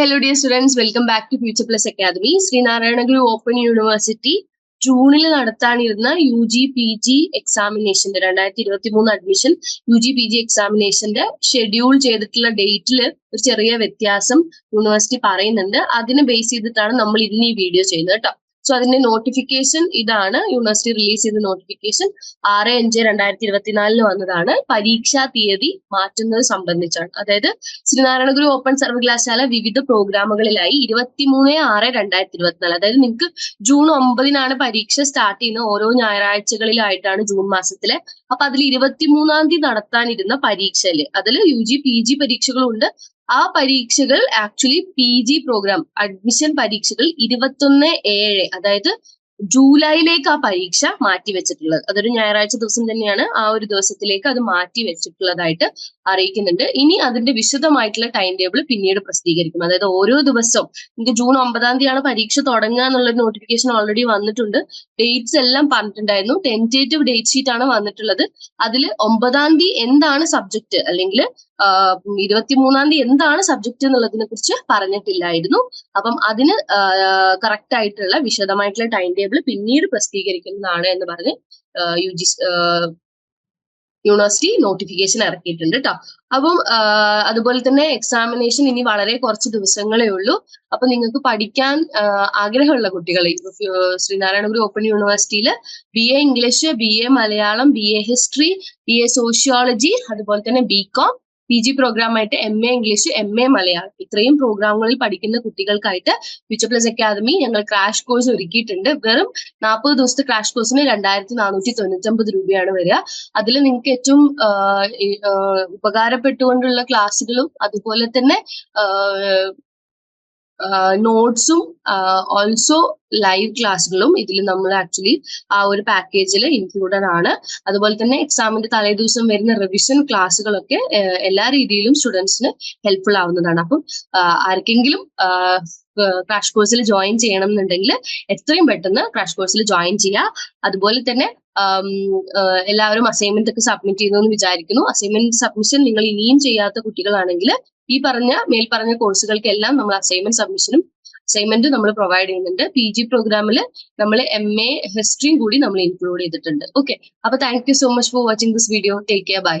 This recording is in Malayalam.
Hello dear students welcome back to future plus academy Sreenarayana Guru open university ജൂണിൽ നടത്താനിരുന്ന യു ജി പി ജി എക്സാമിനേഷന്റെ രണ്ടായിരത്തി ഇരുപത്തി മൂന്ന് admission U G P G എക്സാമിനേഷന്റെ schedule ചെയ്തിട്ടുള്ള ഡേറ്റിൽ ഒരു ചെറിയ വ്യത്യാസം യൂണിവേഴ്സിറ്റി പറയുന്നുണ്ട്. അതിനെ ബേസ് ചെയ്തിട്ടാണ് നമ്മൾ ഇന്ന് ഈ വീഡിയോ ചെയ്യുന്നത് കേട്ടോ. സോ അതിന്റെ നോട്ടിഫിക്കേഷൻ ഇതാണ്. യൂണിവേഴ്സിറ്റി റിലീസ് ചെയ്ത നോട്ടിഫിക്കേഷൻ ആറ് അഞ്ച് രണ്ടായിരത്തി ഇരുപത്തിനാലിന് വന്നതാണ്. പരീക്ഷാ തീയതി മാറ്റുന്നത് സംബന്ധിച്ചാണ്. അതായത് ശ്രീനാരായണ ഗുരു ഓപ്പൺ സർവകലാശാല വിവിധ പ്രോഗ്രാമുകളിലായി ഇരുപത്തിമൂന്ന് ആറ് രണ്ടായിരത്തി ഇരുപത്തിനാല്. അതായത് നിങ്ങൾക്ക് ജൂൺ ഒമ്പതിനാണ് പരീക്ഷ സ്റ്റാർട്ട് ചെയ്യുന്നത്. ഓരോ ഞായറാഴ്ചകളിലായിട്ടാണ് ജൂൺ മാസത്തിലെ. അപ്പൊ അതിൽ ഇരുപത്തിമൂന്നാം തീയതി നടത്താനിരുന്ന പരീക്ഷയിൽ. അതിൽ യു ജി പി ജി പരീക്ഷകളുണ്ട്. ആ പരീക്ഷകൾ actually P G program admission പരീക്ഷകൾ ഇരുപത്തൊന്ന് ഏഴ് അതായത് ജൂലൈയിലേക്ക് ആ പരീക്ഷ മാറ്റി വെച്ചിട്ടുള്ളത്. അതൊരു ഞായറാഴ്ച ദിവസം തന്നെയാണ് ആ ഒരു ദിവസത്തിലേക്ക് അത് മാറ്റി വെച്ചിട്ടുള്ളതായിട്ട് അറിയിക്കുന്നുണ്ട്. ഇനി അതിന്റെ വിശദമായിട്ടുള്ള ടൈം ടേബിൾ പിന്നീട് പ്രസിദ്ധീകരിക്കും. അതായത് ഓരോ ദിവസവും നിങ്ങൾക്ക് ജൂൺ ഒമ്പതാം തീയതിയാണ് പരീക്ഷ തുടങ്ങുക എന്നുള്ള നോട്ടിഫിക്കേഷൻ ഓൾറെഡി വന്നിട്ടുണ്ട്. ഡേറ്റ്സ് എല്ലാം പറഞ്ഞിട്ടുണ്ടായിരുന്നു. ടെന്റേറ്റീവ് ഡേറ്റ് ഷീറ്റ് ആണ് വന്നിട്ടുള്ളത്. അതിൽ ഒമ്പതാം തീയതി എന്താണ് സബ്ജക്ട് അല്ലെങ്കിൽ ഇരുപത്തിമൂന്നാം തീയതി എന്താണ് സബ്ജക്ട് എന്നുള്ളതിനെ കുറിച്ച് പറഞ്ഞിട്ടില്ലായിരുന്നു. അപ്പം അതിന് കറക്റ്റ് ആയിട്ടുള്ള വിശദമായിട്ടുള്ള ടൈം ടേബിൾ പിന്നീട് പ്രസിദ്ധീകരിക്കുന്നതാണ് എന്ന് പറഞ്ഞ് യു ജി യൂണിവേഴ്സിറ്റി നോട്ടിഫിക്കേഷൻ ഇറക്കിയിട്ടുണ്ട് കേട്ടോ അപ്പം അതുപോലെ തന്നെ എക്സാമിനേഷൻ ഇനി വളരെ കുറച്ച് ദിവസങ്ങളേ ഉള്ളൂ. അപ്പൊ നിങ്ങൾക്ക് പഠിക്കാൻ ആഗ്രഹമുള്ള കുട്ടികൾ ശ്രീനാരായണഗുരു ഓപ്പൺ യൂണിവേഴ്സിറ്റിയിൽ B A English B A Malayalam B A history B A sociology അതുപോലെ തന്നെ B com P G പ്രോഗ്രാമായിട്ട് M A English M A Malayalam. ഇത്രയും പ്രോഗ്രാമുകളിൽ പഠിക്കുന്ന കുട്ടികൾക്കായിട്ട് ഫ്യൂച്ചർ പ്ലസ് അക്കാദമി ഞങ്ങൾ ക്രാഷ് കോഴ്സ് ഒരുക്കിയിട്ടുണ്ട്. വെറും നാൽപ്പത് ദിവസത്തെ ക്രാഷ് കോഴ്സിന് രണ്ടായിരത്തി നാനൂറ്റി തൊണ്ണൂറ്റൊമ്പത് രൂപയാണ് വരിക. അതിൽ നിങ്ങൾക്ക് ഏറ്റവും ഉപകാരപ്പെട്ടുകൊണ്ടുള്ള ക്ലാസ്സുകളും അതുപോലെ തന്നെ നോട്ട്സും ഓൾസോ ലൈവ് ക്ലാസ്സുകളും ഇതിൽ നമ്മൾ ആക്ച്വലി ആ ഒരു പാക്കേജിൽ ഇൻക്ലൂഡഡ് ആണ്. അതുപോലെ തന്നെ എക്സാമിന്റെ തലേ ദിവസം വരുന്ന റിവിഷൻ ക്ലാസ്സുകളൊക്കെ എല്ലാ രീതിയിലും സ്റ്റുഡൻസിന് ഹെൽപ്ഫുൾ ആവുന്നതാണ്. അപ്പം ആർക്കെങ്കിലും ക്രാഷ് കോഴ്സിൽ ജോയിൻ ചെയ്യണം എന്നുണ്ടെങ്കിൽ എത്രയും പെട്ടെന്ന് ക്രാഷ് കോഴ്സിൽ ജോയിൻ ചെയ്യുക അതുപോലെ തന്നെ എല്ലാവരും അസൈൻമെന്റ് ഒക്കെ സബ്മിറ്റ് ചെയ്തു എന്ന് വിചാരിക്കുന്നു. അസൈൻമെന്റ് സബ്മിഷൻ നിങ്ങൾ ഇനിയും ചെയ്യാത്ത കുട്ടികളാണെങ്കിൽ ഈ പറഞ്ഞ മേൽ പറഞ്ഞ കോഴ്സുകൾക്കെല്ലാം നമ്മൾ അസൈൻമെന്റ് സബ്മിഷനും അസൈൻമെന്റ് നമ്മൾ പ്രൊവൈഡ് ചെയ്യുന്നുണ്ട്. പി ജി പ്രോഗ്രാമിൽ നമ്മൾ എം എ ഹിസ്റ്ററിയും കൂടി നമ്മൾ ഇൻക്ലൂഡ് ചെയ്തിട്ടുണ്ട്. ഓക്കെ അപ്പൊ thank you so much for watching this video take care bye